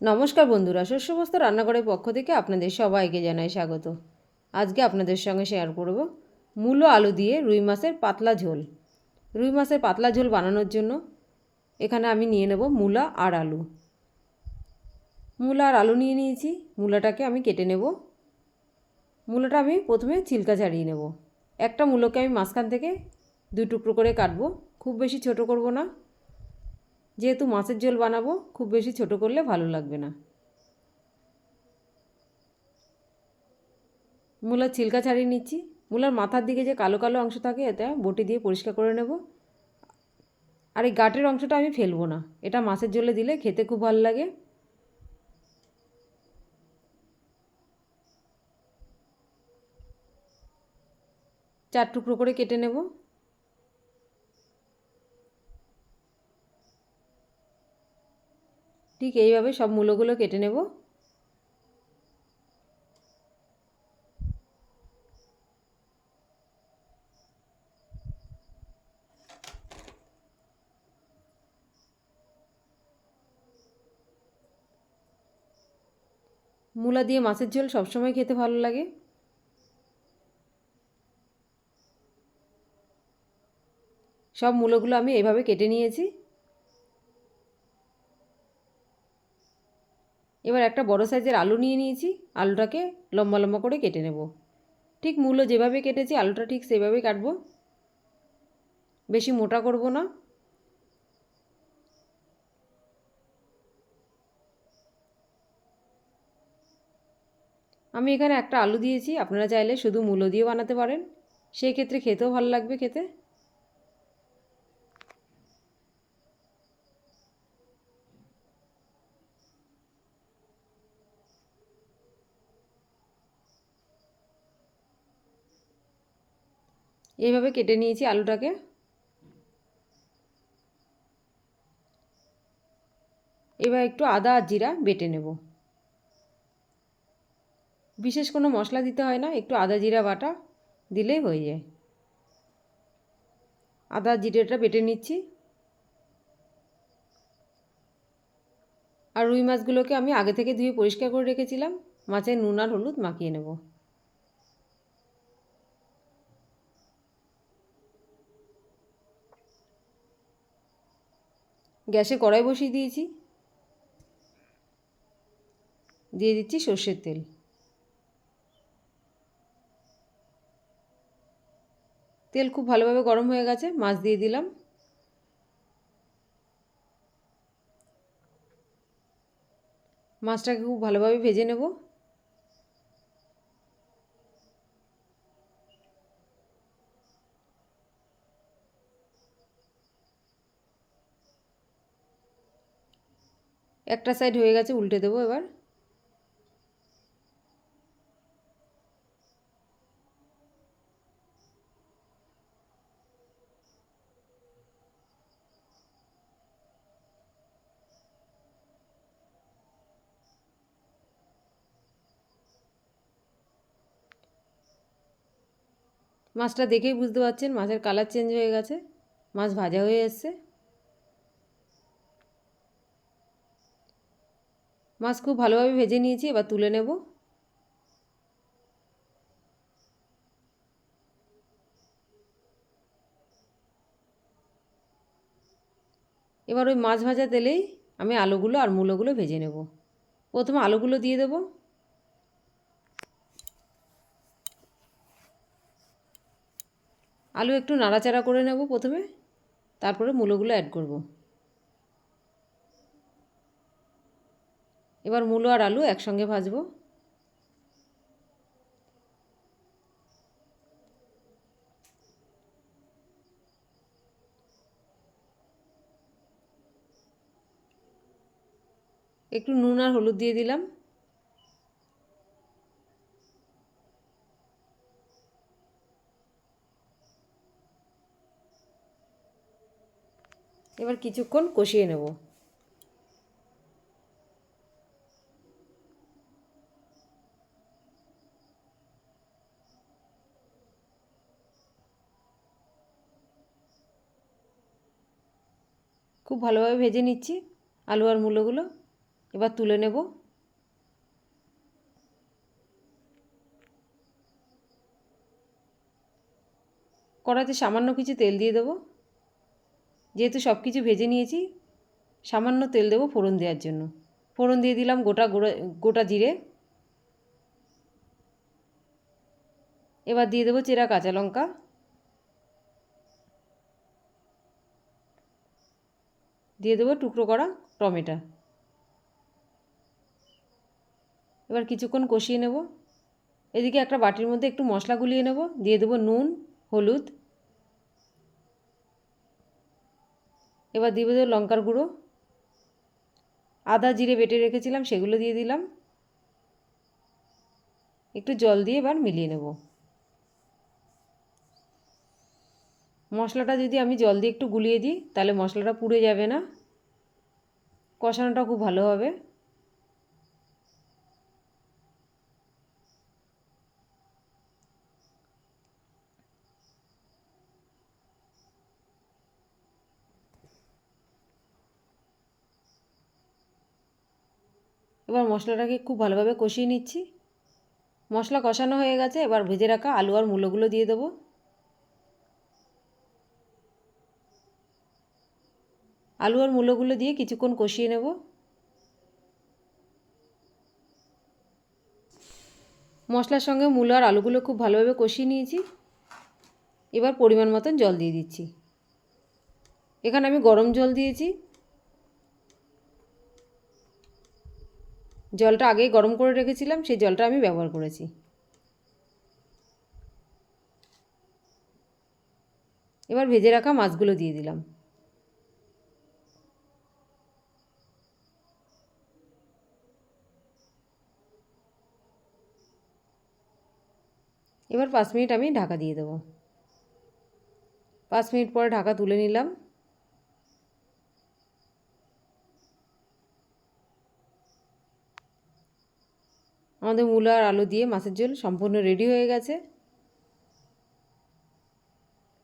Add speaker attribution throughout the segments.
Speaker 1: নমস্কার বন্ধুরা শস্যবস্ত রান্নাঘরের পক্ষ থেকে আপনাদের সবাইকে জানাই স্বাগত। আজকে আপনাদের সঙ্গে শেয়ার করব মূলো আলু দিয়ে রুই মাছের পাতলা ঝোল। রুই মাছের পাতলা ঝোল বানানোর জন্য এখানে আমি নিয়ে নেব মূলা আর আলু। মূলা আর আলু নিয়ে নিয়েছি, মূলাটাকে আমি কেটে নেব। মূলাটা আমি প্রথমে ছিলকা ছাড়িয়ে নেব। একটা মূলোকে আমি মাঝখান থেকে দুই টুকরো করে কাটবো, খুব বেশি ছোট করব না। যেহেতু মাছের ঝোল বানাবো, খুব বেশি ছোট করলে ভালো লাগবে না। মূলার ছিলকা ছাড়িয়ে নিচ্ছি। মূলার মাথার দিকে যে কালো কালো অংশ থাকে, এটা বটি দিয়ে পরিষ্কার করে নেব। আর এই গাটের অংশটা আমি ফেলব না। এটা মাছের ঝোলে দিলে খেতে খুব ভালো লাগে। চার টুকরো করে কেটে নেব। ঠিক এইভাবে সব মূলোগুলো কেটে নেব। মূলা দিয়ে মাছের ঝোল সবসময় খেতে ভালো লাগে। সব মূলোগুলো আমি এভাবে কেটে নিয়েছি। এবার একটা বড় সাইজের আলু নিয়ে নিয়েছি, আলুটাকে লম্বা লম্বা করে কেটে নেব। ঠিক মূলো যেভাবে কেটেছি, আলুটা ঠিক সেভাবেই কাটবো। বেশি মোটা করব না। আমি এখানে একটা আলু দিয়েছি, আপনারা চাইলে শুধু মূলো দিয়ে বানাতে পারেন। সেই ক্ষেত্রে খেতেও ভালো লাগবে খেতে। এইভাবে কেটে নিয়েছি আলুটাকে। এবার একটু আদা আর জিরা বেটে নেব। বিশেষ কোনো মশলা দিতে হয় না, একটু আদা জিরা বাটা দিলেই হয়ে যায়। আদা জিরেটা বেটে নিচ্ছি। আর রুই মাছগুলোকে আমি আগে থেকে ধুয়ে পরিষ্কার করে রেখেছিলাম, মাছের নুন আর হলুদ মাখিয়ে নেব। গ্যাসে কড়াই বসিয়ে দিয়েছি। দিয়ে দিচ্ছি সর্ষের তেল। তেল খুব ভালোভাবে গরম হয়ে গেছে, মাছ দিয়ে দিলাম। মাছটাকে খুব ভালোভাবে ভেজে নেব। একটা সাইড হয়ে গেছে, উল্টে দেবো এবার। মাছটা দেখেই বুঝতে পারছেন, মাছের কালার চেঞ্জ হয়ে গেছে, মাছ ভাজা হয়ে এসছে। মাছ খুব ভালোভাবে ভেজে নিয়েছি, এবার তুলে নেব। এবার ওই মাছ ভাজা তেলেই আমি আলুগুলো আর মূলোগুলো ভেজে নেব। প্রথমে আলুগুলো দিয়ে দেবো। আলু একটু নাড়াচাড়া করে নেব প্রথমে, তারপরে মূলোগুলো অ্যাড করব। এবার মূলো আর আলু একসঙ্গে ভাজবো। একটু নুন আর হলুদ দিয়ে দিলাম। এবার কিছুক্ষণ কষিয়ে নেব। খুব ভালোভাবে ভেজে নিচ্ছি আলু আর মূলোগুলো এবার তুলে নেব। কড়াইতে সামান্য কিছু তেল দিয়ে দেবো। যেহেতু সব কিছু ভেজে নিয়েছি, সামান্য তেল দেবো ফোড়ন দেওয়ার জন্য। ফোড়ন দিয়ে দিলাম গোটা গোড়া, গোটা জিরে। এবার দিয়ে দেবো চেরা কাঁচা লঙ্কা। দিয়ে দেবো টুকরো করা টমেটো। এবার কিছুক্ষণ কষিয়ে নেব। এদিকে একটা বাটির মধ্যে একটু মশলা গুলিয়ে নেব। দিয়ে দেবো নুন, হলুদ। এবার দিয়ে দেবো লঙ্কার গুঁড়ো। আদা জিরে বেটে রেখেছিলাম, সেগুলো দিয়ে দিলাম। একটু জল দিয়ে এবার মিলিয়ে নেব। মশলাটা যদি আমি জল দিয়ে একটু গুলিয়ে দিই, তাহলে মশলাটা পুড়ে যাবে না। কষানোটা খুব ভালো হবে। এবার মশলাটাকে খুব ভালোভাবে কষিয়ে নিচ্ছি। মশলা কষানো হয়ে গেছে, এবার ভেজে রাখা আলু আর মূলোগুলো দিয়ে দেবো। আলু আর মূলোগুলো দিয়ে কিছুক্ষণ কষিয়ে নেব। মশলার সঙ্গে মূলো আর আলুগুলো খুব ভালোভাবে কষিয়ে নিয়েছি। এবার পরিমাণ মতন জল দিয়ে দিচ্ছি। এখানে আমি গরম জল দিয়েছি। জলটা আগেই গরম করে রেখেছিলাম, সেই জলটা আমি ব্যবহার করেছি। এবার ভেজে রাখা মাছগুলো দিয়ে দিলাম। এবার পাঁচ মিনিট আমি ঢাকা দিয়ে দেবো। পাঁচ মিনিট পরে ঢাকা তুলে নিলাম। আমাদের মূলা আর আলু দিয়ে মাছের ঝোল সম্পূর্ণ রেডি হয়ে গেছে।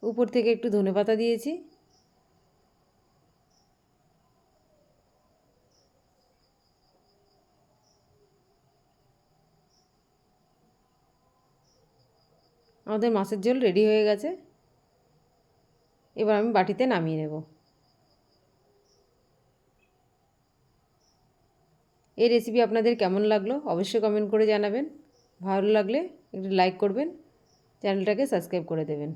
Speaker 1: উপর থেকে একটু ধনে পাতা দিয়েছি। আমাদের মাছের ঝোল রেডি হয়ে গেছে। এবার আমি বাটিতে নামিয়ে নেব। এই রেসিপি আপনাদের কেমন লাগল অবশ্যই কমেন্ট করে জানাবেন। ভালো লাগলে একটু লাইক করবেন। চ্যানেলটাকে সাবস্ক্রাইব করে দেবেন।